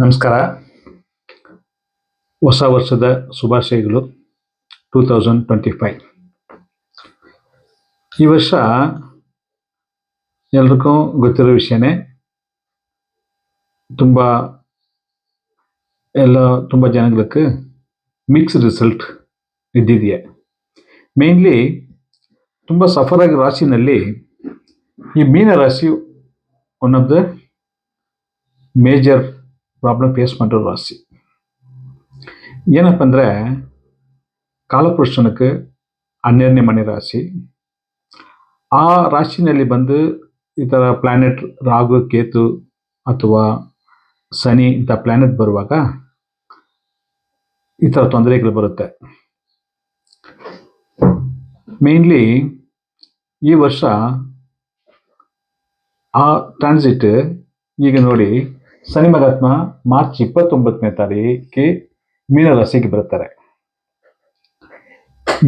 ನಮಸ್ಕಾರ. ಹೊಸ ವರ್ಷದ ಶುಭಾಶಯಗಳು ಟೂ ತೌಸಂಡ್ ಟ್ವೆಂಟಿ ಫೈವ್. ಈ ವರ್ಷ ಎಲ್ರಿಗೂ ಗೊತ್ತಿರೋ ವಿಷಯನೇ, ತುಂಬ ಎಲ್ಲ ತುಂಬ ಜನಗಳಕ್ಕೆ ಮಿಕ್ಸ್ ರಿಸಲ್ಟ್ ಇದ್ದಿದೆಯೇ. ಮೇನ್ಲಿ ತುಂಬ ಸಫರಾಗಿ ರಾಶಿನಲ್ಲಿ ಈ ಮೀನ ರಾಶಿ one of the major problem face ಮಾಡಿರೋ ರಾಶಿ ಏನಪ್ಪ ಅಂದರೆ ಕಾಲಪುರುಷನಕ್ಕೆ ಹನ್ನೆರಡನೇ ಮನೆ ರಾಶಿ ಆ ರಾಶಿನಲ್ಲಿ ಬಂದು ಈ ಥರ ಪ್ಲ್ಯಾನೆಟ್ ರಾಗು ಕೇತು ಅಥವಾ ಶನಿ ಇಂಥ ಪ್ಲ್ಯಾನೆಟ್ ಬರುವಾಗ ಈ ಥರ ತೊಂದರೆಗಳು ಬರುತ್ತೆ ಮೇನ್ಲಿ ಈ ವರ್ಷ ಆ ಟ್ರಾನ್ಸಿಟ್ ಈಗ ನೋಡಿ ಶನಿ ಮಹಾತ್ಮ ಮಾರ್ಚ್ ಇಪ್ಪತ್ತೊಂಬತ್ತನೇ ರಾಶಿಗೆ ಬರುತ್ತಾರೆ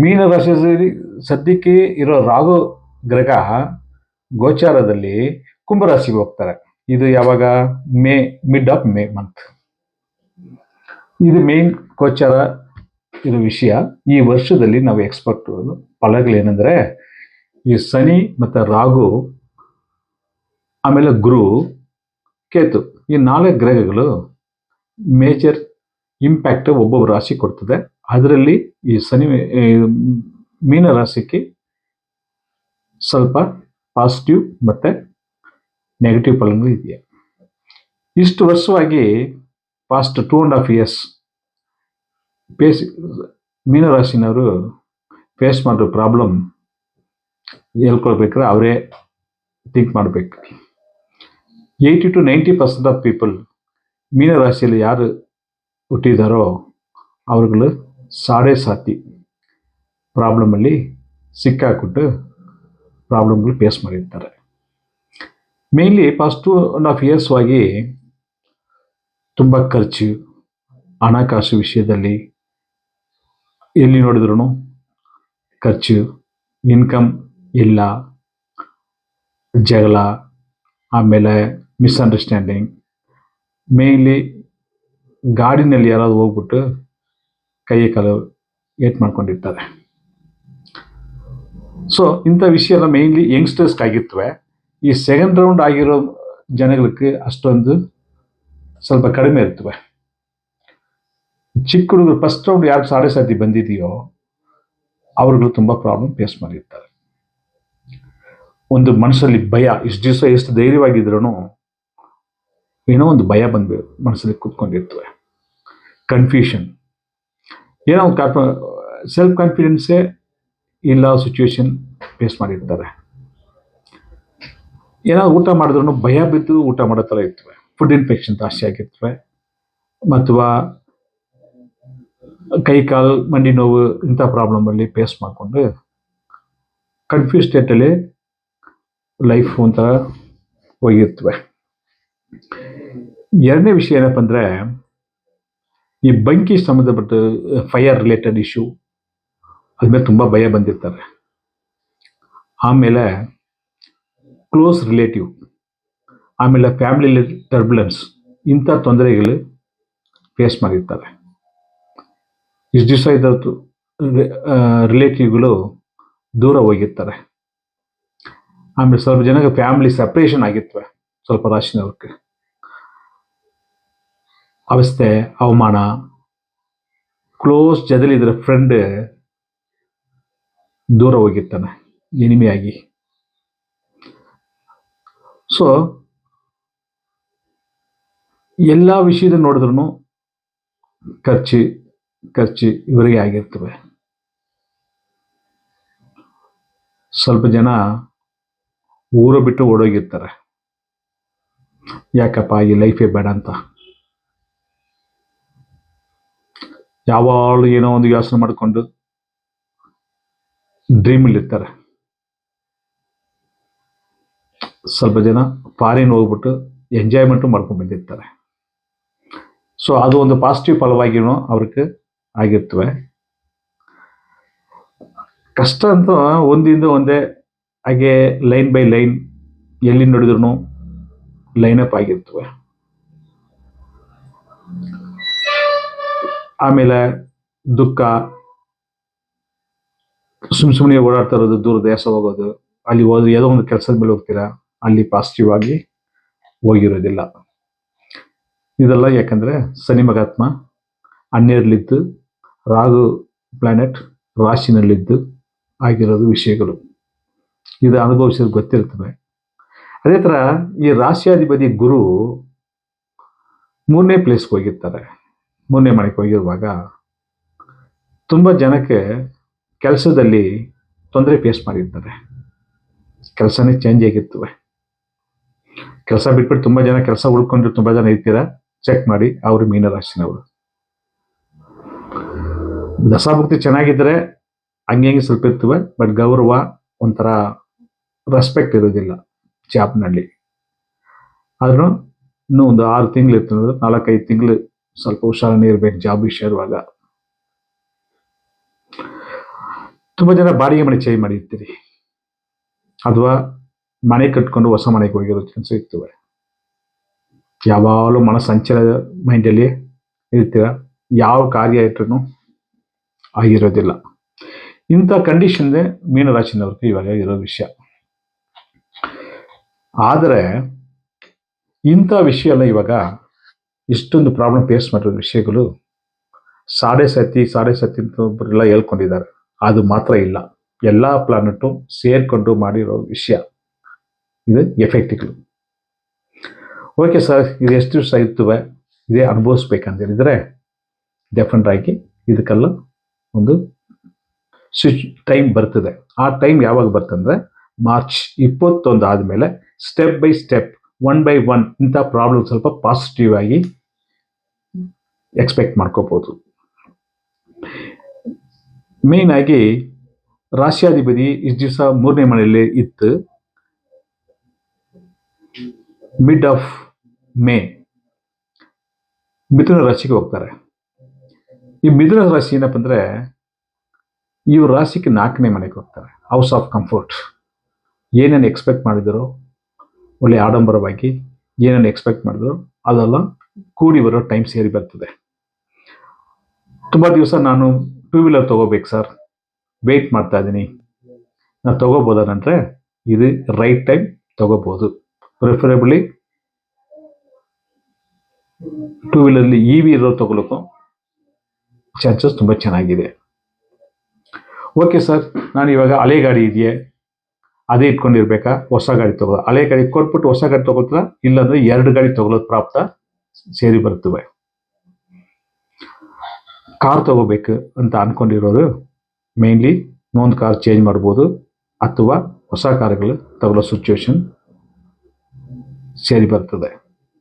ಮೀನ ರಾಶಿಯಲ್ಲಿ ಸದ್ಯಕ್ಕೆ ಇರೋ ರಾಹು ಗ್ರಹ ಗೋಚಾರದಲ್ಲಿ ಕುಂಭರಾಶಿಗೆ ಹೋಗ್ತಾರೆ. ಇದು ಯಾವಾಗ? May mid of May month ಇದು ಮೇನ್ ಗೋಚಾರ ಇರೋ ವಿಷಯ. ಈ ವರ್ಷದಲ್ಲಿ ನಾವು ಎಕ್ಸ್ಪರ್ಟ್ ಫಲಗಳೇನೆಂದರೆ ಈ ಶನಿ ಮತ್ತು ರಾಹು, ಆಮೇಲೆ ಗುರು, ಕೇತು. ಈ ನಾಲ್ಕು ಗ್ರಹಗಳು ಮೇಜರ್ ಇಂಪ್ಯಾಕ್ಟ್ ಒಬ್ಬೊಬ್ಬ ರಾಶಿ ಕೊಡ್ತದೆ. ಅದರಲ್ಲಿ ಈ ಶನಿ ಮೀನ ರಾಶಿಗೆ ಸ್ವಲ್ಪ ಪಾಸಿಟಿವ್ ಮತ್ತು ನೆಗೆಟಿವ್ ಫಲಗಳು ಇದೆಯಾ? ಇಷ್ಟು ವರ್ಷವಾಗಿ past two and half years face ಮೀನರಾಶಿನವರು face ಮಾಡಿರೋ ಪ್ರಾಬ್ಲಮ್ ಹೇಳ್ಕೊಳ್ಬೇಕಾದ್ರೆ ಅವರೇ ಥಿಂಕ್ ಮಾಡಬೇಕು. Eighty to ninety percent of people ಮೀನರಾಶಿಯಲ್ಲಿ ಯಾರು ಹುಟ್ಟಿದಾರೋ ಅವ್ರುಗಳು ಸಾಡೆ ಸಾತಿ ಪ್ರಾಬ್ಲಮಲ್ಲಿ ಸಿಕ್ಕಾಕ್ಬಿಟ್ಟು ಪ್ರಾಬ್ಲಮ್ಗಳು ಫೇಸ್ ಮಾಡಿರ್ತಾರೆ. Mainly first and half years ಆಗಿ ತುಂಬ ಖರ್ಚು, ಹಣಕಾಸು ವಿಷಯದಲ್ಲಿ ಎಲ್ಲಿ ನೋಡಿದ್ರು ಖರ್ಚು ಇನ್ಕಮ್ ಇಲ್ಲ, ಜಗಳ, ಆಮೇಲೆ ಮಿಸ್ಅಂಡರ್ಸ್ಟ್ಯಾಂಡಿಂಗ್ ಮೇಯ್ನ್ಲಿ ಗಾಡಿನಲ್ಲಿ ಯಾರಾದರೂ ಹೋಗ್ಬಿಟ್ಟು ಕೈ ಕಾಲು ಏಟ್ ಮಾಡ್ಕೊಂಡಿರ್ತಾರೆ. ಸೊ ಇಂಥ ವಿಷಯ ಎಲ್ಲ ಮೇಯ್ನ್ಲಿ ಯಂಗ್ಸ್ಟರ್ಸ್ಗೆ ಆಗಿರ್ತವೆ. ಈ ಸೆಕೆಂಡ್ ರೌಂಡ್ ಆಗಿರೋ ಜನಗಳಿಗೆ ಅಷ್ಟೊಂದು ಸ್ವಲ್ಪ ಕಡಿಮೆ ಇರ್ತವೆ. ಚಿಕ್ಕ ಹುಡುಗರು ಫಸ್ಟ್ ರೌಂಡ್ ಯಾರು ಸಾಡೆ ಸಾತಿ ಬಂದಿದೆಯೋ ಅವ್ರುಗಳು ತುಂಬ ಪ್ರಾಬ್ಲಮ್ ಫೇಸ್ ಮಾಡಿರ್ತಾರೆ. ಒಂದು ಮನಸ್ಸಲ್ಲಿ ಭಯ, ಇಷ್ಟು ದಿವಸ ಎಷ್ಟು ಧೈರ್ಯವಾಗಿದ್ರೂ ಏನೋ ಒಂದು ಭಯ ಬಂದು ಮನಸ್ಸಲ್ಲಿ ಕೂತ್ಕೊಂಡಿರ್ತವೆ. ಕನ್ಫ್ಯೂಷನ್ ಏನೋ ಒಂದು ಕಾನ್ಫ ಸೆಲ್ಫ್ ಕಾನ್ಫಿಡೆನ್ಸೇ ಇಲ್ಲ ಸಿಚುವೇಶನ್ ಫೇಸ್ ಮಾಡಿರ್ತಾರೆ. ಏನೋ ಊಟ ಮಾಡಿದ್ರು ಭಯ ಬಿದ್ದು ಊಟ ಮಾಡೋ ಥರ ಇರ್ತವೆ. ಫುಡ್ ಇನ್ಫೆಕ್ಷನ್ ಜಾಸ್ತಿ ಆಗಿರ್ತವೆ. ಅಥವಾ ಕೈ ಕಾಲು ಮಂಡಿ ನೋವು ಇಂಥ ಪ್ರಾಬ್ಲಮಲ್ಲಿ ಫೇಸ್ ಮಾಡಿಕೊಂಡು ಕನ್ಫ್ಯೂಸ್ ಸ್ಟೇಟಲ್ಲಿ ಲೈಫ್ ಒಂಥರ ಹೋಗಿರ್ತವೆ. ಎರಡನೇ ವಿಷಯ ಏನಪ್ಪ ಅಂದರೆ ಈ ಬೆಂಕಿ ಸಂಬಂಧಪಟ್ಟ ಫೈರ್ ರಿಲೇಟೆಡ್ ಇಶ್ಯೂ ಅದ್ಮೇಲೆ ತುಂಬ ಭಯ ಬಂದಿರ್ತಾರೆ. ಆಮೇಲೆ ಕ್ಲೋಸ್ ರಿಲೇಟಿವ್ ಆಮೇಲೆ ಫ್ಯಾಮಿಲಿ ಟರ್ಬುಲೆನ್ಸ್ ಇಂಥ ತೊಂದರೆಗಳು ಫೇಸ್ ಮಾಡಿರ್ತಾರೆ. ಇಷ್ಟು ದಿವಸ ಇದ್ದದ್ದು ರಿಲೇಟಿವ್ಗಳು ದೂರ ಹೋಗಿರ್ತಾರೆ. ಆಮೇಲೆ ಸ್ವಲ್ಪ ಜನಕ್ಕೆ ಫ್ಯಾಮಿಲಿ ಸಪ್ರೇಷನ್ ಆಗಿರ್ತವೆ ಸ್ವಲ್ಪ ರಾಶಿನವ್ರಿಗೆ. ಅವಸ್ಥೆ, ಅವಮಾನ. ಕ್ಲೋಸ್ ಜೊತೆಲಿದ್ರೆ ಫ್ರೆಂಡ್ ದೂರ ಹೋಗಿರ್ತಾನೆ ಎನಿಮಿಯಾಗಿ ಸೊ ಎಲ್ಲ ವಿಷಯದ ನೋಡಿದ್ರು ಖರ್ಚು ಖರ್ಚು ಇವರಿಗೆ ಆಗಿರ್ತವೆ. ಸ್ವಲ್ಪ ಜನ ಊರು ಬಿಟ್ಟು ಓಡೋಗಿರ್ತಾರೆ. ಯಾಕಪ್ಪ, ಈ ಲೈಫೇ ಬೇಡ ಅಂತ. ಯಾವಾಗಲೂ ಏನೋ ಒಂದು ಯೋಚನೆ ಮಾಡಿಕೊಂಡು ಡ್ರೀಮಲ್ಲಿ ಇರ್ತಾರೆ ಸ್ವಲ್ಪ ಜನ ಫಾರಿನ್ ಹೋಗ್ಬಿಟ್ಟು ಎಂಜಾಯ್ಮೆಂಟು ಮಾಡ್ಕೊಂಡು ಬಂದಿರ್ತಾರೆ. ಸೊ ಅದು ಒಂದು ಪಾಸಿಟಿವ್ ಫಲವಾಗಿನೂ ಅವ್ರಿಗೆ ಆಗಿರ್ತವೆ. ಕಷ್ಟ ಅಂತ ಒಂದಿಂದ ಒಂದೇ, ಹಾಗೆ ಲೈನ್ ಬೈ ಲೈನ್ ಎಲ್ಲಿ ನೋಡಿದ್ರು ಲೈನ್ ಅಪ್ ಆಗಿರ್ತವೆ. ಆಮೇಲೆ ದುಃಖ, ಸುಮ್ ಸುಮ್ಮನೆ ಓಡಾಡ್ತಾ ಇರೋದು, ದೂರ ದೇಶ ಹೋಗೋದು, ಅಲ್ಲಿ ಹೋದ್ರೆ ಏನೋ ಒಂದು ಕೆಲಸದ ಮೇಲೆ ಹೋಗ್ತೀರಾ? ಅಲ್ಲಿ ಪಾಸಿಟಿವ್ ಆಗಿ ಹೋಗಿರೋದಿಲ್ಲ. ಇದೆಲ್ಲ ಯಾಕಂದ್ರೆ ಶನಿ ಮಗಾತ್ಮ ಅನ್ಯರಲ್ಲಿದ್ದು ರಾಹು ಪ್ಲಾನೆಟ್ ರಾಶಿನಲ್ಲಿದ್ದು ಆಗಿರೋದು ವಿಷಯಗಳು. ಇದು ಅನುಭವಿಸಿದ ಗೊತ್ತಿರ್ತವೆ ಅದೇ ಥರ ಈ ರಾಶಿಯಾಧಿಪತಿ ಗುರು ಮೂರನೇ ಪ್ಲೇಸ್ಗೆ ಹೋಗಿರ್ತಾರೆ. ಮೂರನೇ ಮನೆಗೆ ಹೋಗಿರುವಾಗ ತುಂಬ ಜನಕ್ಕೆ ಕೆಲಸದಲ್ಲಿ ತೊಂದರೆ ಫೇಸ್ ಮಾಡಿರ್ತಾರೆ ಕೆಲಸನೇ ಚೇಂಜ್ ಆಗಿರ್ತವೆ ಕೆಲಸ ಬಿಟ್ಬಿಟ್ಟು ತುಂಬ ಜನ ಕೆಲಸ ಉಳ್ಕೊಂಡು ತುಂಬ ಜನ ಇರ್ತೀರಾ? ಚೆಕ್ ಮಾಡಿ, ಅವರು ಮೀನರಾಶಿನವರು. ದಸಾಭಕ್ತಿ ಚೆನ್ನಾಗಿದ್ದರೆ ಹಂಗೆ ಹಂಗೆ ಸ್ವಲ್ಪ ಇರ್ತವೆ ಬಟ್ ಗೌರವ ಒಂಥರ ರೆಸ್ಪೆಕ್ಟ್ ಇರೋದಿಲ್ಲ ಜಾಬ್ನಲ್ಲಿ ಆದ್ರೂ ಇನ್ನೂ ಒಂದು ಆರು ತಿಂಗಳು ಇರ್ತದೆ ನಾಲ್ಕೈದು ತಿಂಗಳು ಸ್ವಲ್ಪ ಹುಷಾರನೇ ಇರ್ಬೇಕು ಜಾಬ್ ವಿಷಯ ಇರುವಾಗ. ತುಂಬ ಜನ ಬಾಡಿಗೆ ಮನೆ ಚೇಂಜ್ ಮಾಡಿರ್ತೀರಿ. ಅಥವಾ ಮನೆ ಕಟ್ಕೊಂಡು ಹೊಸ ಮನೆಗೆ ಹೋಗಿರೋ ಚಾನ್ಸ್ ಇರ್ತವೆ. ಯಾವಾಗಲೂ ಮನ ಸಂಚಲ ಮೈಂಡಲ್ಲಿ ಇರ್ತೀರ? ಯಾವ ಕಾರ್ಯ ಇಟ್ರೂ ಆಗಿರೋದಿಲ್ಲ. ಇಂಥ ಕಂಡೀಷನ್ದೇ ಮೀನರಾಶಿನವ್ರಿಗೆ ಇವಾಗ ಇರೋ ವಿಷಯ. ಆದರೆ ಇಂಥ ವಿಷಯ ಎಲ್ಲ ಇವಾಗ ಇಷ್ಟೊಂದು ಪ್ರಾಬ್ಲಮ್ ಫೇಸ್ ಮಾಡಿರೋ ವಿಷಯಗಳು ಸಾಡೆ ಸತಿ ಸಾಡೆ ಸತಿ ಅಂತ ಒಬ್ಬರೆಲ್ಲ ಹೇಳ್ಕೊಂಡಿದ್ದಾರೆ. ಅದು ಮಾತ್ರ ಇಲ್ಲ. ಎಲ್ಲ ಪ್ಲಾನೆಟು ಸೇರ್ಕೊಂಡು ಮಾಡಿರೋ ವಿಷಯ. ಇದು ಎಫೆಕ್ಟ್ಗಳು ಓಕೆ ಸರ್ ಇದು ಎಷ್ಟು ದಿವಸ ಇರ್ತವೆ? ಇದೇ ಅನುಭವಿಸ್ಬೇಕಂತ ಹೇಳಿದರೆ ಡೆಫಿನೆಟ್ ಆಗಿ ಇದಕ್ಕೆಲ್ಲ ಒಂದು ಸ್ವಿಚ್ ಟೈಮ್ ಬರ್ತದೆ. ಆ ಟೈಮ್ ಯಾವಾಗ ಬರ್ತಂದರೆ ಮಾರ್ಚ್ ಇಪ್ಪತ್ತೊಂದು ಆದಮೇಲೆ step by step one by one ಇಂಥ ಪ್ರಾಬ್ಲಮ್ ಸ್ವಲ್ಪ ಪಾಸಿಟಿವ್ ಆಗಿ ಎಕ್ಸ್ಪೆಕ್ಟ್ ಮಾಡ್ಕೋಬೋದು. ಮೇನ್ ಆಗಿ ರಾಷ್ಟ್ರಾಧಿಪತಿ ಇಷ್ಟು ದಿವಸ ಮೂರನೇ ಮನೆಯಲ್ಲಿ ಇತ್ತು. ಮಿಡ್ ಆಫ್ ಮೇ ಮಿಥುನ ರಾಶಿಗೆ ಹೋಗ್ತಾರೆ. ಈ ಮಿಥುನ ರಾಶಿ ಏನಪ್ಪ ಅಂದರೆ ಇವ್ರ ರಾಶಿಗೆ ನಾಲ್ಕನೇ ಮನೆಗೆ ಹೋಗ್ತಾರೆ. ಹೌಸ್ ಆಫ್ ಕಂಫರ್ಟ್ ಏನೇನು ಎಕ್ಸ್ಪೆಕ್ಟ್ ಮಾಡಿದ್ರು ಒಳ್ಳೆ ಆಡಂಬರವಾಗಿ ಏನೇನು ಎಕ್ಸ್ಪೆಕ್ಟ್ ಮಾಡಿದ್ರು, ಅದೆಲ್ಲ ಕೂಡಿ ಬರೋ ಟೈಮ್ ಸೇರಿ ಬರ್ತದೆ. ತುಂಬ ದಿವಸ ನಾನು ಟೂ ವೀಲರ್ ತಗೋಬೇಕು ಸರ್ ವೇಟ್ ಮಾಡ್ತಾ ಇದ್ದೀನಿ. ನಾನು ತಗೋಬೋದಂದ್ರೆ ಇದು ರೈಟ್ ಟೈಮ್ ತಗೋಬೋದು. ಪ್ರಿಫರೇಬಲಿ ಟೂ ವೀಲರ್ಲಿ ಇ ವಿ ಇರೋ ತಗೊಳ್ಳೋಕ್ಕೂ ಚಾನ್ಸಸ್ ತುಂಬ ಚೆನ್ನಾಗಿದೆ. ಓಕೆ ಸರ್ ನಾನು ಇವಾಗ ಹಳೆ ಗಾಡಿ ಇದೆಯೇ? ಅದೇ ಇಟ್ಕೊಂಡಿರ್ಬೇಕಾ? ಹೊಸ ಗಾಡಿ ತಗೋ ಹಳೆ ಗಾಡಿ ಕೊಟ್ಬಿಟ್ಟು ಹೊಸ ಗಾಡಿ ತಗೋತಾರ ಇಲ್ಲಾಂದ್ರೆ ಎರಡು ಗಾಡಿ ತಗೊಳ್ಳೋದು ಪ್ರಾಪ್ತ ಸೇರಿ ಬರ್ತವೆ ಕಾರ್ ತಗೋಬೇಕು ಅಂತ ಅನ್ಕೊಂಡಿರೋರು ಮೇನ್ಲಿ ಇನ್ನೊಂದು ಕಾರ್ ಚೇಂಜ್ ಮಾಡ್ಬೋದು ಅಥವಾ ಹೊಸ ಕಾರ್ಗಳು ತಗೊಳ್ಳೋ ಸಿಚುವೇಶನ್ ಸೇರಿ ಬರ್ತದೆ.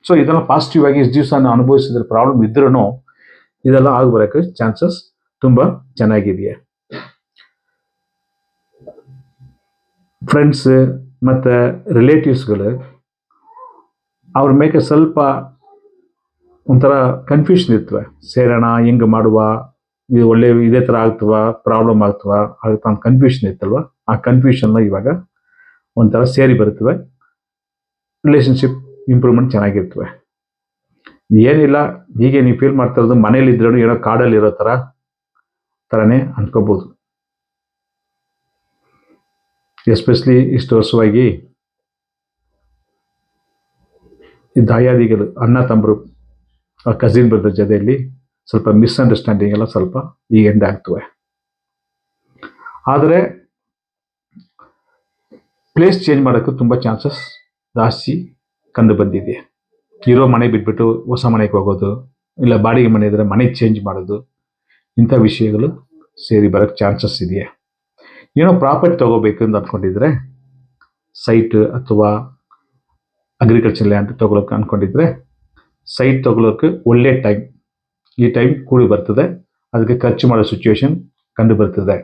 ಸೊ ಇದೆಲ್ಲ ಪಾಸಿಟಿವ್ ಆಗಿ ಇಷ್ಟು ದಿವಸ ಅನುಭವಿಸಿದ್ರೆ ಪ್ರಾಬ್ಲಮ್ ಇದ್ರೂ ಇದೆಲ್ಲ ಆಗ್ಬರೋಕ್ಕೆ ಚಾನ್ಸಸ್ ತುಂಬ ಚೆನ್ನಾಗಿದೆಯಾ. ಫ್ರೆಂಡ್ಸ್ ಮತ್ತು ರಿಲೇಟಿವ್ಸ್ಗಳು ಅವ್ರ ಮೇಲೆ ಸ್ವಲ್ಪ ಒಂಥರ ಕನ್ಫ್ಯೂಷನ್ ಇರ್ತವೆ. ಸೇರೋಣ ಹೆಂಗೆ ಮಾಡುವ, ಇದು ಒಳ್ಳೆ, ಇದೇ ಥರ ಆಗ್ತವ ಪ್ರಾಬ್ಲಮ್ ಆಗ್ತವ, ಅಂತ ಕನ್ಫ್ಯೂಷನ್ ಇತ್ತಲ್ವ? ಆ ಕನ್ಫ್ಯೂಷನ್ನ ಇವಾಗ ಒಂಥರ ಸೇರಿ ಬರ್ತವೆ. ರಿಲೇಷನ್ಶಿಪ್ ಇಂಪ್ರೂವ್ಮೆಂಟ್ ಚೆನ್ನಾಗಿರ್ತವೆ. ಏನಿಲ್ಲ, ಹೀಗೆ ನೀವು ಫೀಲ್ ಮಾಡ್ತಾ ಇರೋದು ಮನೇಲಿ ಇದ್ರೂ ಏನೋ ಕಾಡಲ್ಲಿ ಇರೋ ಥರ ಥರನೇ ಅನ್ಕೋಬೋದು. ಎಸ್ಪೆಷಲಿ ಇಷ್ಟು ವರ್ಷವಾಗಿ ಈ ದಾಯಾದಿಗಳು, ಅಣ್ಣ, ತಮ್ಮರು ಕಸಿನ್ ಬ್ರದರ್ ಜೊತೆಯಲ್ಲಿ ಸ್ವಲ್ಪ ಮಿಸ್ಅಂಡರ್ಸ್ಟ್ಯಾಂಡಿಂಗ್ ಎಲ್ಲ ಸ್ವಲ್ಪ ಈ ಎಂಡ್ ಆಗ್ತವೆ. ಆದರೆ ಪ್ಲೇಸ್ ಚೇಂಜ್ ಮಾಡೋಕ್ಕೂ ತುಂಬ ಚಾನ್ಸಸ್ ಜಾಸ್ತಿ ಕಂಡು ಬಂದಿದೆ. ಇರೋ ಮನೆ ಬಿಟ್ಬಿಟ್ಟು ಹೊಸ ಮನೆಗೆ ಹೋಗೋದು, ಇಲ್ಲ ಬಾಡಿಗೆ ಮನೆ ಇದ್ರೆ ಮನೆ ಚೇಂಜ್ ಮಾಡೋದು, ಇಂಥ ವಿಷಯಗಳು ಸೇರಿ ಬರೋಕ್ಕೆ ಚಾನ್ಸಸ್ ಇದೆಯಾ? ಏನೋ ಪ್ರಾಪರ್ಟಿ ತಗೋಬೇಕು ಅಂತ ಅಂದ್ಕೊಂಡಿದ್ರೆ ಸೈಟ್ ಅಥವಾ ಅಗ್ರಿಕಲ್ಚರ್ ಲ್ಯಾಂಡ್ ತೊಗೊಳಕ್ಕೆ ಅಂದ್ಕೊಂಡಿದ್ರೆ ಸೈಟ್ ತಗೊಳ್ಳೋಕೆ ಒಳ್ಳೆ ಟೈಮ್ ಈ ಟೈಮ್ ಕೂಡಿ ಬರ್ತದೆ. ಅದಕ್ಕೆ ಖರ್ಚು ಮಾಡೋ ಸಿಚುವೇಶನ್ ಕಂಡು ಬರ್ತದೆ.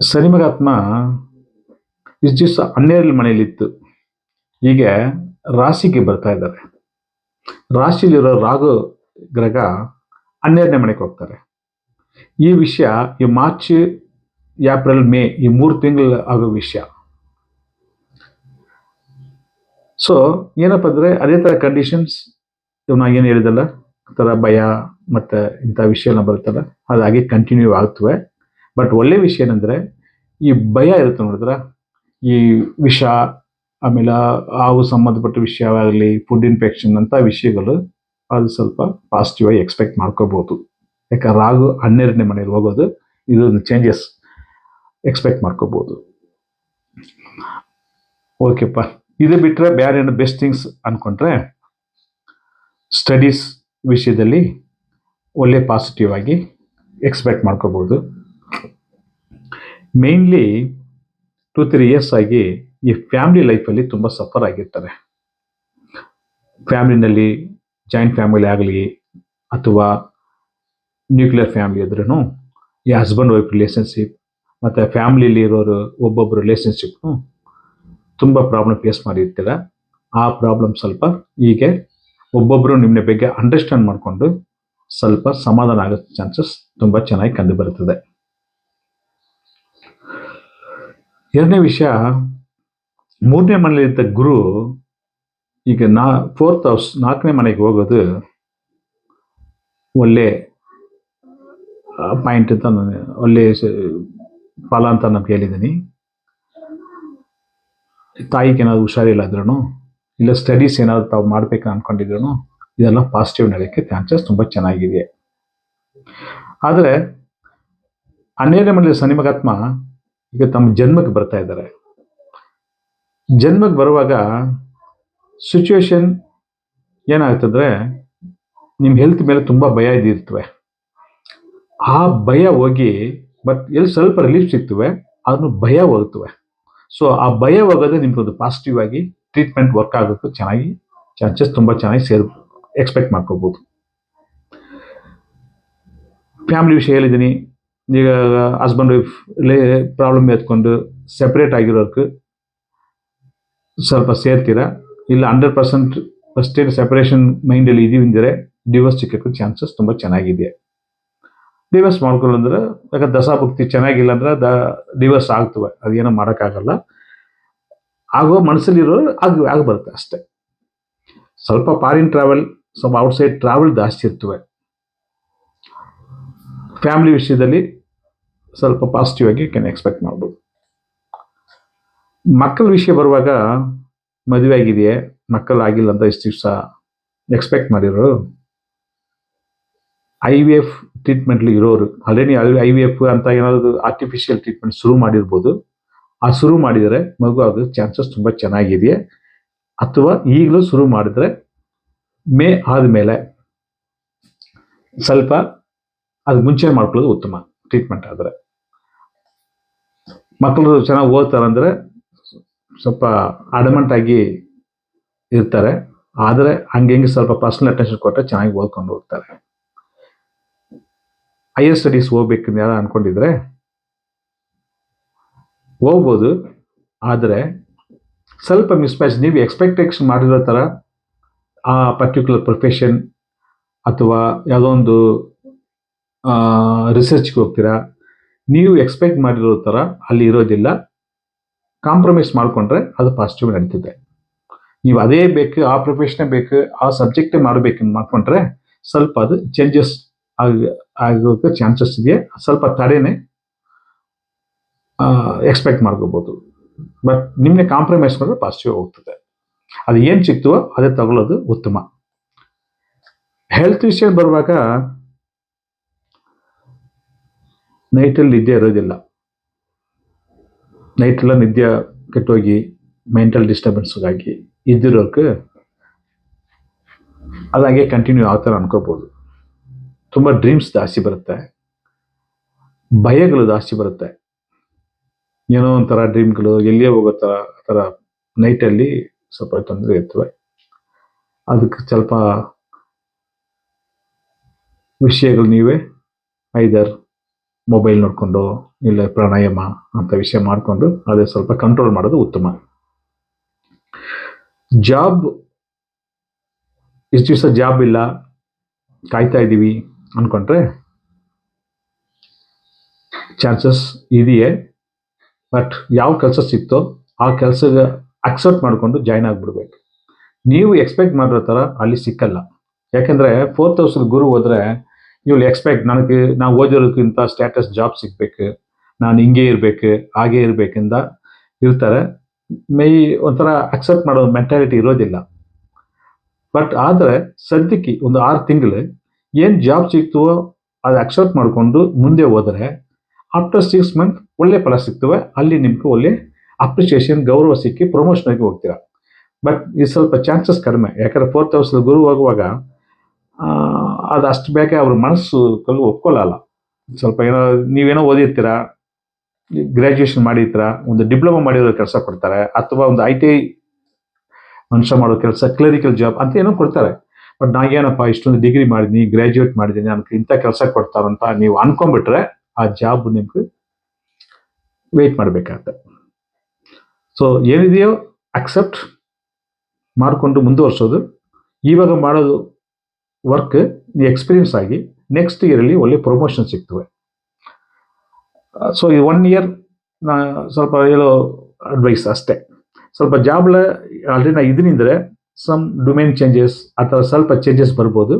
ಸರಿಮಗಾತ್ಮ ಇಷ್ಟು ದಿವಸ ಹನ್ನೆರಡು ಮನೆಯಲ್ಲಿತ್ತು. ಈಗ ರಾಶಿಗೆ ಬರ್ತಾ ಇದ್ದಾರೆ. ರಾಶಿಲಿರೋ ರಾಗು ಗ್ರಹ ಹನ್ನೆರಡನೇ ಮನೆಗೆ ಹೋಗ್ತಾರೆ. ಈ ವಿಷಯ ಈ ಮಾರ್ಚ್ ಏಪ್ರಿಲ್, ಮೇ ಈ ಮೂರು ತಿಂಗಳು ಆಗೋ ವಿಷಯ. ಸೊ ಏನಪ್ಪ ಅಂದರೆ ಅದೇ ಥರ ಕಂಡೀಷನ್ಸ್ ಇವ್ ನಾ ಏನು ಹೇಳಿದಲ್ಲ? ಥರ ಭಯ ಮತ್ತು ಇಂಥ ವಿಷಯ ಎಲ್ಲ ಬರುತ್ತಲ್ಲ? ಅದಾಗಿ ಕಂಟಿನ್ಯೂ ಆಗ್ತವೆ. ಬಟ್ ಒಳ್ಳೆ ವಿಷಯ ಏನಂದರೆ ಈ ಭಯ ಇರುತ್ತೆ ನೋಡಿದ್ರೆ? ಈ ವಿಷ, ಆಮೇಲೆ ಹಾವು ಸಂಬಂಧಪಟ್ಟ ವಿಷಯವಾಗಲಿ ಫುಡ್ ಇನ್ಫೆಕ್ಷನ್ ಅಂತ ವಿಷಯಗಳು ಅದು ಸ್ವಲ್ಪ ಪಾಸಿಟಿವ್ ಆಗಿ ಎಕ್ಸ್ಪೆಕ್ಟ್ ಮಾಡ್ಕೋಬಹುದು ಯಾಕಂದ್ರೆ ರಾಗು ಹನ್ನೆರಡನೇ ಮನೇಲಿ ಹೋಗೋದು ಇದೊಂದು ಚೇಂಜಸ್ ಎಕ್ಸ್ಪೆಕ್ಟ್ ಮಾಡ್ಕೋಬಹುದು ಓಕೆಪ್ಪ ಇದು ಬಿಟ್ಟರೆ ಬೇರೆ ಏನು ಬೆಸ್ಟ್ ಥಿಂಗ್ಸ್ ಅಂದ್ಕೊಂಡ್ರೆ ಸ್ಟಡೀಸ್ ವಿಷಯದಲ್ಲಿ ಒಳ್ಳೆ ಪಾಸಿಟಿವ್ ಆಗಿ ಎಕ್ಸ್ಪೆಕ್ಟ್ ಮಾಡ್ಕೋಬಹುದು ಮೇನ್ಲಿ ಟೂ ತ್ರೀ ಇಯರ್ಸ್ ಆಗಿ ಈ ಫ್ಯಾಮಿಲಿ ಲೈಫಲ್ಲಿ ತುಂಬ ಸಫರ್ ಆಗಿರ್ತಾರೆ. ಫ್ಯಾಮಿಲಿನಲ್ಲಿ ಜಾಯಿಂಟ್ ಫ್ಯಾಮಿಲಿ ಆಗಲಿ, ಅಥವಾ ನ್ಯೂಕ್ಲಿಯರ್ ಫ್ಯಾಮಿಲಿ ಇದ್ರೂ ಈ ಹಸ್ಬೆಂಡ್ ವೈಫ್ ರಿಲೇಷನ್ಶಿಪ್ ಮತ್ತು ಫ್ಯಾಮಿಲಿಲಿ ಇರೋರು ಒಬ್ಬೊಬ್ಬರು ರಿಲೇಷನ್ಶಿಪ್ನು ತುಂಬ ಪ್ರಾಬ್ಲಮ್ ಫೇಸ್ ಮಾಡಿರ್ತೀರ. ಆ ಪ್ರಾಬ್ಲಮ್ ಸ್ವಲ್ಪ ಹೀಗೆ ಒಬ್ಬೊಬ್ಬರು ನಿಮ್ಮ ಬಗ್ಗೆ ಅಂಡರ್ಸ್ಟ್ಯಾಂಡ್ ಮಾಡಿಕೊಂಡು ಸ್ವಲ್ಪ ಸಮಾಧಾನ ಆಗೋ ಚಾನ್ಸಸ್ ತುಂಬ ಚೆನ್ನಾಗಿ ಕಂಡು ಬರುತ್ತದೆ. ಎರಡನೇ ವಿಷಯ, ಮೂರನೇ ಮನೆಯಲ್ಲಿದ್ದ ಗುರು ಈಗ ನಾ ಫೋರ್ತ್ ಹೌಸ್ ನಾಲ್ಕನೇ ಮನೆಗೆ ಹೋಗೋದು ಒಳ್ಳೆ ಪಾಯಿಂಟ್ ಅಂತ ನಾನು ಒಳ್ಳೆ ಫಲ ಅಂತ ನಾನು ಕೇಳಿದ್ದೀನಿ. ತಾಯಿಗೆ ಏನಾದ್ರು ಹುಷಾರಿಲ್ಲ ಇಲ್ಲ ಸ್ಟಡೀಸ್ ಏನಾದ್ರು ತಾವು ಮಾಡ್ಬೇಕು ಅನ್ಕೊಂಡಿದ್ರು ಇದೆಲ್ಲ ಪಾಸಿಟಿವ್ ನಡೆಯೋಕ್ಕೆ ಚಾನ್ಸಸ್ ತುಂಬ ಚೆನ್ನಾಗಿದೆ. ಆದರೆ, ಹನ್ನೆರಡನೇ ಮನೆಯಲ್ಲಿ ಸನಿಮಗಾತ್ಮ ಈಗ ತಮ್ಮ ಜನ್ಮಕ್ಕೆ ಬರ್ತಾ ಇದ್ದಾರೆ. ಜನ್ಮಕ್ಕೆ ಬರುವಾಗ ಸಿಚುವೇಶನ್ ಏನಾಗ್ತದ್ರೆ ನಿಮ್ಮ ಹೆಲ್ತ್ ಮೇಲೆ ತುಂಬ ಭಯ ಇದ್ದಿರ್ತವೆ. ಆ ಭಯ ಹೋಗಿ ಬಟ್ ಎಲ್ಲಿ ಸ್ವಲ್ಪ ರಿಲೀಫ್ ಸಿಗ್ತವೆ ಅದನ್ನು ಭಯ ಹೋಗ್ತವೆ ಸೊ ಆ ಭಯ ಹೋಗೋದೇ ನಿಮ್ಗೊಂದು ಪಾಸಿಟಿವ್ ಆಗಿ ಟ್ರೀಟ್ಮೆಂಟ್ ವರ್ಕ್ ಆಗೋಕ್ಕೂ ಚೆನ್ನಾಗಿ ಚಾನ್ಸಸ್ ತುಂಬ ಚೆನ್ನಾಗಿ ಸೇರ್ ಎಕ್ಸ್ಪೆಕ್ಟ್ ಮಾಡ್ಕೋಬೋದು. ಫ್ಯಾಮಿಲಿ ವಿಷಯ ಹೇಳಿದ್ದೀನಿ ಈಗ ಹಸ್ಬೆಂಡ್ ವೈಫ್ ಪ್ರಾಬ್ಲಮ್ ಎತ್ಕೊಂಡು ಸೆಪ್ರೇಟ್ ಆಗಿರೋರ್ಗೆ ಸ್ವಲ್ಪ ಸೇರ್ತೀರಾ? ಇಲ್ಲ ಹಂಡ್ರೆಡ್ ಪರ್ಸೆಂಟ್ ಫಸ್ಟ್ ಸೆಪರೇಷನ್ ಮೈಂಡಲ್ಲಿ ಇದೀವಿ ಅಂದರೆ ಡಿವೋರ್ಸ್ ಸಿಕ್ಕಕ್ಕೂ ಚಾನ್ಸಸ್ ತುಂಬ ಚೆನ್ನಾಗಿದೆ ಡಿವೋರ್ಸ್ ಮಾಡ್ಕೊಳ್ಳಂದ್ರೆ ಯಾಕಂದ್ರೆ ದಶಾಭಕ್ತಿ ಚೆನ್ನಾಗಿಲ್ಲ ಅಂದ್ರೆ ದ ಡಿವರ್ಸ್ ಆಗ್ತವೆ. ಅದೇನೋ ಮಾಡೋಕ್ಕಾಗಲ್ಲ. ಆಗೋ ಮನಸ್ಸಲ್ಲಿರೋರು ಆಗ ಆಗ ಬರುತ್ತೆ ಅಷ್ಟೇ. ಸ್ವಲ್ಪ ಫಾರಿನ್ ಟ್ರಾವೆಲ್ ಸ್ವಲ್ಪ ಔಟ್ಸೈಡ್ ಟ್ರಾವೆಲ್ ಜಾಸ್ತಿ ಇರ್ತವೆ. ಫ್ಯಾಮಿಲಿ ವಿಷಯದಲ್ಲಿ ಸ್ವಲ್ಪ ಪಾಸಿಟಿವ್ ಆಗಿ ಕ್ಯಾನ್ ಎಕ್ಸ್ಪೆಕ್ಟ್ ಮಾಡ್ಬೋದು. ಮಕ್ಕಳ ವಿಷಯ ಬರುವಾಗ ಮದುವೆ ಆಗಿದೆಯೇ ಮಕ್ಕಳಾಗಿಲ್ಲ ಅಂತ ಇಷ್ಟು ದಿವಸ ಎಕ್ಸ್ಪೆಕ್ಟ್ ಮಾಡಿರೋರು? ಐ ವಿ ಎಫ್ ಟ್ರೀಟ್ಮೆಂಟ್ಲಿ ಇರೋರು ಆಲ್ರೆಡಿ ಐ ವಿ ಎಫ್ ಅಂತ ಏನಾದರೂ ಆರ್ಟಿಫಿಷಿಯಲ್ ಟ್ರೀಟ್ಮೆಂಟ್ ಶುರು ಮಾಡಿರ್ಬೋದು, ಆ ಶುರು ಮಾಡಿದರೆ ಮಗು ಅದು ಚಾನ್ಸಸ್ ತುಂಬ ಚೆನ್ನಾಗಿದೆಯೇ. ಅಥವಾ ಈಗಲೂ ಶುರು ಮಾಡಿದ್ರೆ ಮೇ ಆದಮೇಲೆ ಸ್ವಲ್ಪ ಅದು ಮುಂಚೆ ಮಾಡ್ಕೊಳ್ಳೋದು ಉತ್ತಮ ಟ್ರೀಟ್ಮೆಂಟ್ ಆದರೆ. ಮಕ್ಕಳು ಚೆನ್ನಾಗಿ ಓದ್ತಾರಂದರೆ ಸ್ವಲ್ಪ ಅಡಮೆಂಟ್ ಆಗಿ ಇರ್ತಾರೆ, ಆದರೆ ಹಂಗೆ ಹಿಂಗೆ ಸ್ವಲ್ಪ ಪರ್ಸನಲ್ ಅಟೆನ್ಷನ್ ಕೊಟ್ಟರೆ ಚೆನ್ನಾಗಿ ಓದ್ಕೊಂಡು ಹೋಗ್ತಾರೆ. ಹೈಯರ್ ಸ್ಟಡೀಸ್ ಹೋಗ್ಬೇಕು ಯಾರು ಅನ್ಕೊಂಡಿದ್ರೆ ಹೋಗ್ಬೋದು ಆದರೆ ಸ್ವಲ್ಪ ಮಿಸ್ಮ್ಯಾಚ್ ನೀವು ಎಕ್ಸ್ಪೆಕ್ಟೇಷನ್ ಮಾಡಿರೋ ಥರ ಆ ಪರ್ಟಿಕ್ಯುಲರ್ ಪ್ರೊಫೆಷನ್ ಅಥವಾ ಯಾವುದೋ ಒಂದು ರಿಸರ್ಚ್ಗೆ ಹೋಗ್ತೀರಾ, ನೀವು ಎಕ್ಸ್ಪೆಕ್ಟ್ ಮಾಡಿರೋ ಥರ ಅಲ್ಲಿ ಇರೋದಿಲ್ಲ ಕಾಂಪ್ರಮೈಸ್ ಮಾಡಿಕೊಂಡ್ರೆ ಅದು ಪಾಸಿಟಿವ್ ನಡೀತಿದೆ. ನೀವು ಅದೇ ಬೇಕು, ಆ ಪ್ರೊಫೆಷನೇ ಬೇಕು, ಆ ಸಬ್ಜೆಕ್ಟೇ ಮಾಡಬೇಕು ಮಾಡಿಕೊಂಡ್ರೆ ಸ್ವಲ್ಪ ಅದು ಚೇಂಜಸ್ ಆಗ ಆಗೋಕ್ಕೆ ಚಾನ್ಸಸ್ ಇದೆ. ಸ್ವಲ್ಪ ತಡೆನೇ ಎಕ್ಸ್ಪೆಕ್ಟ್ ಮಾಡ್ಕೋಬೋದು. ಬಟ್ ನಿಮ್ಮನ್ನೇ ಕಾಂಪ್ರಮೈಸ್ ಮಾಡಿದ್ರೆ ಪಾಸಿಟಿವ್ ಹೋಗ್ತದೆ. ಅದು ಏನು ಸಿಕ್ತವೋ ಅದೇ ತಗೊಳ್ಳೋದು ಉತ್ತಮ. ಹೆಲ್ತ್ ವಿಷಯ ಬರುವಾಗ ನೈಟಲ್ಲಿ ನಿದ್ದೆ ಇರೋದಿಲ್ಲ. ನೈಟೆಲ್ಲ ನಿದ್ದೆ ಕೆಟ್ಟೋಗಿ ಮೆಂಟಲ್ ಡಿಸ್ಟರ್ಬೆನ್ಸ್ಗಾಗಿ ಇದ್ದಿರೋಕ್ಕೆ ಹಾಗೆ ಕಂಟಿನ್ಯೂ ಥರ ಅನ್ಕೋಬೋದು. ತುಂಬ ಡ್ರೀಮ್ಸ್ ಜಾಸ್ತಿ ಬರುತ್ತೆ. ಭಯಗಳು ಜಾಸ್ತಿ ಬರುತ್ತೆ. ಏನೋ ಒಂಥರ ಡ್ರೀಮ್ಗಳು ಎಲ್ಲಿಯೇ ಹೋಗೋ ಥರ ಆ ಥರ ನೈಟಲ್ಲಿ ಸ್ವಲ್ಪ ತೊಂದರೆ ಇರ್ತವೆ. ಅದಕ್ಕೆ ಸ್ವಲ್ಪ ವಿಷಯಗಳು ನೀವೇ ಐದರ್ ಮೊಬೈಲ್ ನೋಡಿಕೊಂಡು ಇಲ್ಲ ಪ್ರಾಣಾಯಾಮ ಅಂತ ವಿಷಯ ಮಾಡಿಕೊಂಡು ಅದೇ ಸ್ವಲ್ಪ ಕಂಟ್ರೋಲ್ ಮಾಡೋದು ಉತ್ತಮ. ಜಾಬ್ ಇಷ್ಟು ದಿವಸ ಜಾಬ್ ಇಲ್ಲ, ಕಾಯ್ತಾ ಇದ್ದೀವಿ. ಅಂದ್ಕೊಂಡ್ರೆ ಚಾನ್ಸಸ್ ಇದೆಯೇ? ಬಟ್ ಯಾವ ಕೆಲಸ ಸಿಕ್ತೋ ಆ ಕೆಲಸದ ಅಕ್ಸೆಪ್ಟ್ ಮಾಡಿಕೊಂಡು ಜಾಯ್ನ್ ಆಗಿಬಿಡ್ಬೇಕು. ನೀವು ಎಕ್ಸ್ಪೆಕ್ಟ್ ಮಾಡಿರೋ ಥರ ಅಲ್ಲಿ ಸಿಕ್ಕಲ್ಲ. ಯಾಕೆಂದರೆ ಫೋರ್ತ್ ಹೌಸಲ್ಲಿ ಗುರು ಹೋದರೆ ನೀವು ಎಕ್ಸ್ಪೆಕ್ಟ್ ನನಗೆ ನಾವು ಓದಿರೋದಕ್ಕಿಂತ ಸ್ಟ್ಯಾಟಸ್ ಜಾಬ್ ಸಿಗ್ಬೇಕು, ನಾನು ಹಿಂಗೆ ಇರಬೇಕು, ಹಾಗೆ ಇರಬೇಕಿಂದ ಇರ್ತಾರೆ. ಮೇ ಒಂಥರ ಅಕ್ಸೆಪ್ಟ್ ಮಾಡೋ ಮೆಂಟಾಲಿಟಿ ಇರೋದಿಲ್ಲ. ಬಟ್ ಆದರೆ ಸದ್ಯಕ್ಕೆ ಒಂದು ಆರು ತಿಂಗಳು ಏನು ಜಾಬ್ ಸಿಗ್ತವೋ ಅದು ಅಕ್ಸೆಪ್ಟ್ ಮಾಡಿಕೊಂಡು ಮುಂದೆ ಹೋದರೆ ಆಫ್ಟರ್ ಸಿಕ್ಸ್ ಮಂತ್ ಒಳ್ಳೆ ಫಲ ಸಿಗ್ತವೆ. ಅಲ್ಲಿ ನಿಮಗೆ ಒಳ್ಳೆ ಅಪ್ರಿಷಿಯೇಷನ್ ಗೌರವ ಸಿಕ್ಕಿ ಪ್ರಮೋಷನ್ಗೆ ಹೋಗ್ತೀರಾ. ಬಟ್ ಇದು ಸ್ವಲ್ಪ ಚಾನ್ಸಸ್ ಕಡಿಮೆ. ಯಾಕಂದ್ರೆ ಫೋರ್ತ್ ಹೌಸಲ್ಲಿ ಗುರು ಹೋಗುವಾಗ ಅದು ಅಷ್ಟು ಬೇಕೆ ಅವ್ರ ಮನಸ್ಸು ಕಲ್ಲು ಒಪ್ಕೊಳ್ಳಲ್ಲ ಸ್ವಲ್ಪ ಏನೋ ನೀವೇನೋ ಓದಿರ್ತೀರಾ ಗ್ರ್ಯಾಜುಯೇಷನ್ ಮಾಡಿರ್ತೀರಾ, ಒಂದು ಡಿಪ್ಲೊಮಾ ಮಾಡಿರೋ ಕೆಲಸ ಕೊಡ್ತಾರೆ, ಅಥವಾ ಒಂದು ಐ ಟಿ ಐ ಮನುಷ್ಯ ಮಾಡೋ ಕೆಲಸ ಕ್ಲರಿಕಲ್ ಜಾಬ್ ಅಂತ ಏನೋ ಕೊಡ್ತಾರೆ. ಬಟ್ ನಾಗೇನಪ್ಪ ಇಷ್ಟೊಂದು ಡಿಗ್ರಿ ಮಾಡಿದ್ದೀನಿ ಗ್ರಾಜ್ಯುಯೇಟ್ ಮಾಡಿದ್ದೀನಿ ನನಗೆ ಇಂಥ ಕೆಲಸ ಕೊಡ್ತಾರಂತ ನೀವು ಅನ್ಕೊಂಡ್ಬಿಟ್ರೆ ಆ ಜಾಬ್ ನಿಮ್ಗೆ ವೆಯ್ಟ್ ಮಾಡಬೇಕಾಗತ್ತೆ. ಸೊ ಏನಿದೆಯೋ ಅಕ್ಸೆಪ್ಟ್ ಮಾಡಿಕೊಂಡು ಮುಂದುವರ್ಸೋದು. ಇವಾಗ ಮಾಡೋದು ವರ್ಕ್ ಎಕ್ಸ್ಪೀರಿಯನ್ಸ್ ಆಗಿ ನೆಕ್ಸ್ಟ್ ಇಯರಲ್ಲಿ ಒಳ್ಳೆ ಪ್ರಮೋಷನ್ ಸಿಗ್ತವೆ. ಸೊ ಈ ಒನ್ ಇಯರ್ ನಾ ಸ್ವಲ್ಪ ಹೇಳೋ ಅಡ್ವೈಸ್ ಅಷ್ಟೇ. ಸ್ವಲ್ಪ ಜಾಬ್ಲ ಆಲ್ರೆಡಿ ನಾ ಇದನ್ನಿದ್ರೆ ಸಮ್ ಡೊಮೇನ್ ಚೇಂಜಸ್ ಅಥವಾ ಸ್ವಲ್ಪ ಚೇಂಜಸ್ ಬರ್ಬೋದು.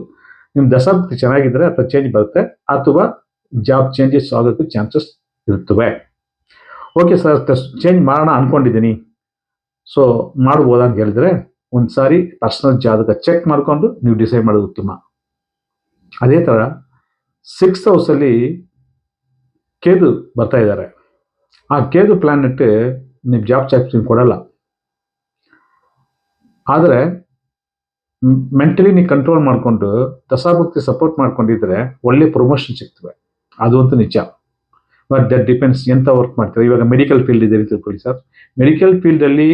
ನಿಮ್ಮ ದಶಾಬ್ದಿ ಚೆನ್ನಾಗಿದ್ದರೆ ಅಥವಾ ಚೇಂಜ್ ಬರುತ್ತೆ ಅಥವಾ ಜಾಬ್ ಚೇಂಜಸ್ ಆಗೋಕ್ಕೆ ಚಾನ್ಸಸ್ ಇರ್ತವೆ ಓಕೆ ಸರ್ ಚೇಂಜ್ ಮಾಡೋಣ ಅಂದ್ಕೊಂಡಿದ್ದೀನಿ ಸೊ ಮಾಡ್ಬೋದಾ ಅಂತ ಹೇಳಿದ್ರೆ ಒಂದು ಸಾರಿ ಪರ್ಸನಲ್ ಜಾತಕ ಚೆಕ್ ಮಾಡಿಕೊಂಡು ನೀವು ಡಿಸೈಡ್ ಮಾಡೋದು ಉತ್ತಮ. ಅದೇ ಥರ ಸಿಕ್ಸ್ ಹೌಸಲ್ಲಿ ಕೇದು ಬರ್ತಾ ಇದ್ದಾರೆ. ಆ ಕೇದು ಪ್ಲಾನೆಟ್ ನಿಮ್ಮ ಜಾಬ್ ಚಾಕ್ಸಿಂಗ್ ಕೊಡಲ್ಲ. ಆದರೆ ಮೆಂಟಲಿ ನೀವು ಕಂಟ್ರೋಲ್ ಮಾಡಿಕೊಂಡು ದಸಾಭಕ್ತಿ ಸಪೋರ್ಟ್ ಮಾಡ್ಕೊಂಡಿದ್ರೆ ಒಳ್ಳೆ ಪ್ರಮೋಷನ್ ಸಿಗ್ತವೆ. ಅದು ಅಂತೂ ನಿಜ. ಬಟ್ ದಟ್ ಡಿಪೆಂಡ್ಸ್ ಎಂತ ವರ್ಕ್ ಮಾಡ್ತಾರೆ? ಇವಾಗ ಮೆಡಿಕಲ್ ಫೀಲ್ಡ್ ಇದೆ ತಿಳ್ಕೊಳ್ಳಿ ಸರ್ ಮೆಡಿಕಲ್ ಫೀಲ್ಡಲ್ಲಿ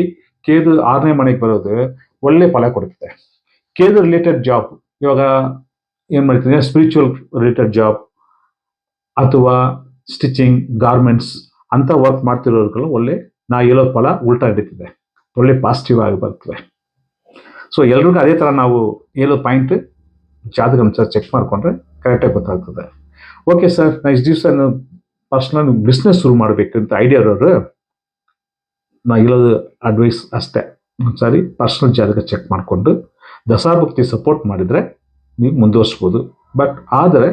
ಕೇದು ಆರನೇ ಮನೆಗೆ ಬರೋದು ಒಳ್ಳೆ ಫಲ ಕೊಡುತ್ತೆ. ಕೇದು ರಿಲೇಟೆಡ್ ಜಾಬ್ ಇವಾಗ ಏನು ಮಾಡ್ತೀನಿ ಸ್ಪಿರಿಚುವಲ್ ರಿಲೇಟೆಡ್ ಜಾಬ್ ಅಥವಾ ಸ್ಟಿಚಿಂಗ್ ಗಾರ್ಮೆಂಟ್ಸ್ ಅಂತ ವರ್ಕ್ ಮಾಡ್ತಿರೋರ್ಗಳು ಒಳ್ಳೆ, ನಾ ಹೇಳೋ ಫಲ ಉಲ್ಟಾ ಹಿಡಿತಿದೆ ಒಳ್ಳೆ ಪಾಸಿಟಿವ್ ಆಗಿ ಬರ್ತವೆ. ಸೊ ಎಲ್ರಿಗೂ ಅದೇ ಥರ ನಾವು ಏಳು ಪಾಯಿಂಟ್ ಜಾತಕ ಸರ್ ಚೆಕ್ ಮಾಡಿಕೊಂಡ್ರೆ ಕರೆಕ್ಟಾಗಿ ಗೊತ್ತಾಗ್ತದೆ. ಓಕೆ ಸರ್ ನಾ ಇಷ್ಟು ದಿವಸ ಪರ್ಸ್ನಲ್ ಬಿಸ್ನೆಸ್ ಶುರು ಮಾಡಬೇಕು ಅಂತ ಐಡಿಯಾ ಇರೋರು, ನಾ ಇರೋದು ಅಡ್ವೈಸ್ ಅಷ್ಟೇ. ಒಂದ್ಸಾರಿ ಪರ್ಸ್ನಲ್ ಜಾತಕ ಚೆಕ್ ಮಾಡಿಕೊಂಡು ದಶಾಭಕ್ತಿ ಸಪೋರ್ಟ್ ಮಾಡಿದರೆ ನೀವು ಮುಂದುವರಿಸ್ಬೋದು. ಬಟ್ ಆದರೆ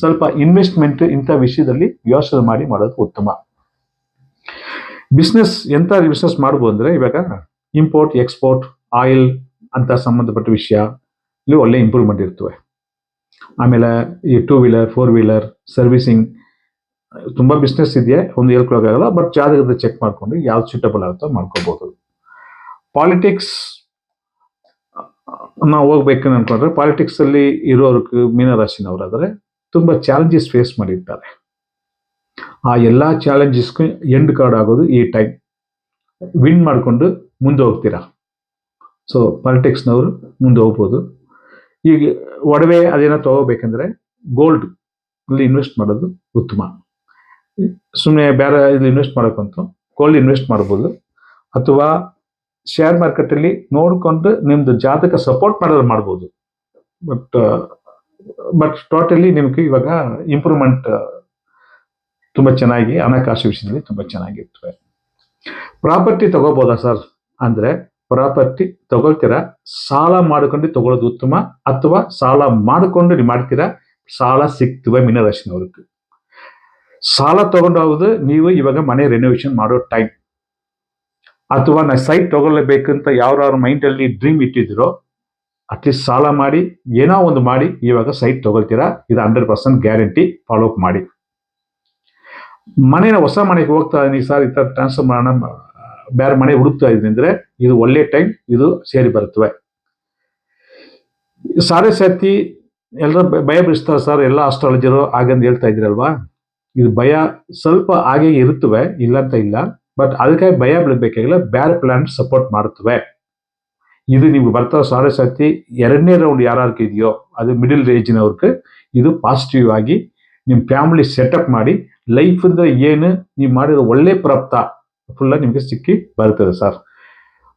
ಸ್ವಲ್ಪ ಇನ್ವೆಸ್ಟ್ಮೆಂಟ್ ಇಂಥ ವಿಷಯದಲ್ಲಿ ಯೋಚನೆ ಮಾಡಿ ಮಾಡೋದು ಉತ್ತಮ. ಬಿಸ್ನೆಸ್ ಎಂಥ ಬಿಸ್ನೆಸ್ ಮಾಡ್ಬೋದು ಅಂದರೆ ಇವಾಗ ಇಂಪೋರ್ಟ್ ಎಕ್ಸ್ಪೋರ್ಟ್ ಆಯಿಲ್ ಅಂತ ಸಂಬಂಧಪಟ್ಟ ವಿಷಯ ಇಲ್ಲಿ ಒಳ್ಳೆ ಇಂಪ್ರೂವ್ಮೆಂಟ್ ಇರ್ತವೆ. ಆಮೇಲೆ ಈ two wheeler four wheeler servicing ತುಂಬ ಬಿಸ್ನೆಸ್ ಇದೆಯೇ, ಒಂದು ಹೇಳ್ಕೊಳಕ್ಕಾಗಲ್ಲ ಬಟ್ ಜಾತಕದ ಚೆಕ್ ಮಾಡ್ಕೊಂಡು ಯಾವ್ದು ಸೂಟಬಲ್ ಆಗುತ್ತೋ ಮಾಡ್ಕೋಬಹುದು ಪಾಲಿಟಿಕ್ಸ್ ನಾವು ಹೋಗ್ಬೇಕು ಅನ್ಕೊಂಡ್ರೆ ಪಾಲಿಟಿಕ್ಸ್ ಅಲ್ಲಿ ಇರೋರ್ಗೆ ಮೀನರಾಶಿನವರಾದರೆ ತುಂಬ ಚಾಲೆಂಜಸ್ ಫೇಸ್ ಮಾಡಿರ್ತಾರೆ. ಆ ಎಲ್ಲ ಚಾಲೆಂಜಸ್ಗೂ ಎಂಡ್ ಕಾರ್ಡ್ ಆಗೋದು ಈ ಟೈಮ್ ವಿನ್ ಮಾಡಿಕೊಂಡು ಮುಂದೆ ಹೋಗ್ತೀರಾ ಸೊ ಪಾಲಿಟಿಕ್ಸ್ನವರು ಮುಂದೆ ಹೋಗ್ಬೋದು. ಈಗ ಒಡವೆ ಅದೇನೋ ತಗೋಬೇಕಂದ್ರೆ ಗೋಲ್ಡ್ ಅಲ್ಲಿ ಇನ್ವೆಸ್ಟ್ ಮಾಡೋದು ಉತ್ತಮ. ಸುಮ್ಮನೆ ಬೇರೆ ಇಲ್ಲಿ ಇನ್ವೆಸ್ಟ್ ಮಾಡೋಕ್ಕಂತೂ ಗೋಲ್ಡ್ ಇನ್ವೆಸ್ಟ್ ಮಾಡ್ಬೋದು. ಅಥವಾ ಶೇರ್ ಮಾರ್ಕೆಟಲ್ಲಿ ನೋಡಿಕೊಂಡು ನಿಮ್ಮದು ಜಾತಕ ಸಪೋರ್ಟ್ ಮಾಡೋದು ಮಾಡ್ಬೋದು. ಬಟ್ ಬಟ್ ಟೋಟಲಿ ನಿಮಗೆ ಇವಾಗ ಇಂಪ್ರೂವ್ಮೆಂಟ್ ತುಂಬ ಚೆನ್ನಾಗಿ ಹಣಕಾಸು ವಿಷಯದಲ್ಲಿ ತುಂಬ ಚೆನ್ನಾಗಿರ್ತವೆ. ಪ್ರಾಪರ್ಟಿ ತಗೋಬೋದಾ ಸರ್? ಅಂದರೆ ಪ್ರಾಪರ್ಟಿ ತಗೊಳ್ತೀರಾ? ಸಾಲ ಮಾಡಿಕೊಂಡು ತಗೊಳ್ಳೋದು ಉತ್ತಮ ಅಥವಾ ಸಾಲ ಮಾಡಿಕೊಂಡು ನೀವು ಮಾಡ್ತೀರಾ? ಸಾಲ ಸಿಗ್ತವೆ ಮೀನರಾಶಿನವ್ರಿಗೆ ಸಾಲ ತಗೊಂಡೋಗೋದು ನೀವು ಇವಾಗ ಮನೆ ರೆನೋವೇಷನ್ ಮಾಡೋ ಟೈಮ್ ಅಥವಾ ನಾ ಸೈಟ್ ತಗೊಳ್ಳಬೇಕಂತ ಯಾವ್ಯಾವ ಮೈಂಡಲ್ಲಿ ಡ್ರೀಮ್ ಇಟ್ಟಿದ್ದೀರೋ ಅಟ್ಲೀಸ್ಟ್ ಸಾಲ ಮಾಡಿ, ಏನೋ ಒಂದು ಮಾಡಿ ಇವಾಗ ಸೈಟ್ ತಗೊಳ್ತೀರಾ? ಇದು hundred percent guarantee follow up ಮಾಡಿ. ಮನೆಯ ಹೊಸ ಮನೆಗೆ ಹೋಗ್ತಾ ಇದ್ದೀನಿ ಸರ್, ಈ ಥರ ಟ್ರಾನ್ಸ್ಫರ್ ಮಾಡೋಣ ಬೇರೆ ಮನೆ ಹುಡುಕ್ತಾ ಇದ್ದೀನಿ ಇದು ಒಳ್ಳೆ ಟೈಮ್ ಇದು ಸೇರಿ ಬರುತ್ತವೆ. ಸಾರೆ ಸಾತಿ ಎಲ್ಲರ ಭಯ ಬಿಡಿಸ್ತಾರೆ ಸರ್ ಎಲ್ಲ ಆಸ್ಟ್ರಾಲಜರು ಹಾಗಂದು ಹೇಳ್ತಾ ಇದ್ರಲ್ವಾ ಇದು ಭಯ ಸ್ವಲ್ಪ ಹಾಗೆ ಇರುತ್ತವೆ ಇಲ್ಲ ಅಂತ ಇಲ್ಲ. ಬಟ್ ಅದಕ್ಕಾಗಿ ಭಯ ಬಿಡಬೇಕಾಗಿಲ್ಲ ಬೇರೆ ಪ್ಲಾನ್ ಸಪೋರ್ಟ್ ಮಾಡುತ್ತವೆ. ಇದು ನೀವು ಬರ್ತಾ ಸಾರೆ ಸಾತಿ, ಎರಡನೇ ರೌಂಡ್ ಯಾರ್ಯಾರಿಗೆ ಇದೆಯೋ, ಅದು ಮಿಡಿಲ್ ರೇಂಜಿನವ್ರಿಗೆ ಇದು ಪಾಸಿಟಿವ್ ಆಗಿ ನಿಮ್ಮ ಫ್ಯಾಮಿಲಿ ಸೆಟಪ್ ಮಾಡಿ ಲೈಫ್ ಅಂದ್ರೆ ಏನು ನೀವು ಮಾಡಿರೋ ಒಳ್ಳೆ ಪ್ರಾಪ್ತ ಫುಲ್ಲ ನಿಮಗೆ ಸಿಕ್ಕಿ ಬರ್ತದೆ ಸರ್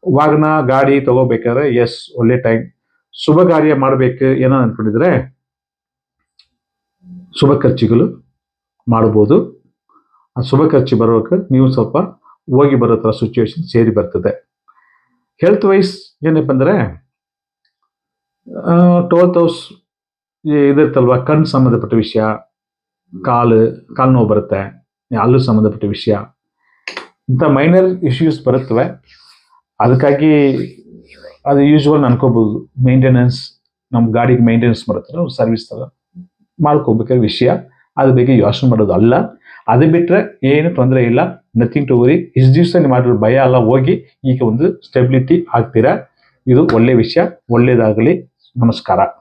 ವಾಹನ, ಗಾಡಿ ತಗೋಬೇಕಾದ್ರೆ ಎಸ್ ಒಳ್ಳೆ ಟೈಮ್ ಶುಭ ಕಾರ್ಯ ಮಾಡಬೇಕು ಏನೋ ಅನ್ಕೊಂಡಿದ್ರೆ ಶುಭ ಖರ್ಚುಗಳು ಮಾಡ್ಬೋದು. ಆ ಶುಭ ಖರ್ಚು ಬರೋಕೆ ನೀವು ಸ್ವಲ್ಪ ಹೋಗಿ ಬರೋ ಥರ ಸಿಚುವೇಶನ್ ಸೇರಿ ಬರ್ತದೆ. ಹೆಲ್ತ್ ವೈಸ್ ಏನಪ್ಪ ಅಂದರೆ ಟ್ವೆಲ್ತ್ ಹೌಸ್ ಇದಿರ್ತಲ್ವ ಕಣ್ಣು ಸಂಬಂಧಪಟ್ಟ ವಿಷಯ, ಕಾಲು ಕಾಲು ನೋವು ಬರುತ್ತೆ, ಅಲ್ಲೂ ಸಂಬಂಧಪಟ್ಟ ವಿಷಯ. ಇಂಥ ಮೈನರ್ ಇಶ್ಯೂಸ್ ಬರುತ್ತವೆ. ಅದಕ್ಕಾಗಿ ಅದು ಯೂಶುವಲ್ ಅನ್ಕೋಬಹುದು ಮೇಂಟೆನೆನ್ಸ್ ನಮ್ಮ ಗಾಡಿಗೆ ಮೇಂಟೆನೆನ್ಸ್ ಬರುತ್ತೆ. ಸರ್ವಿಸ್ ಥರ ಮಾಡ್ಕೋಬೇಕಾದ ವಿಷಯ. ಅದ್ರ ಬಗ್ಗೆ ಯೋಚನೆ ಮಾಡೋದು ಅಲ್ಲ. ಅದು ಬಿಟ್ಟರೆ ಏನು ತೊಂದರೆ ಇಲ್ಲ. ನಥಿಂಗ್ ಟು ವರಿ ಇಷ್ಟು ದಿವಸ ನೀವು ಮಾಡಿರೋ ಭಯ ಎಲ್ಲ ಹೋಗಿ ಈಗ ಒಂದು ಸ್ಟೆಬಿಲಿಟಿ ಆಗ್ತೀರಾ? ಇದು ಒಳ್ಳೆ ವಿಷಯ. ಒಳ್ಳೇದಾಗಲಿ. ನಮಸ್ಕಾರ.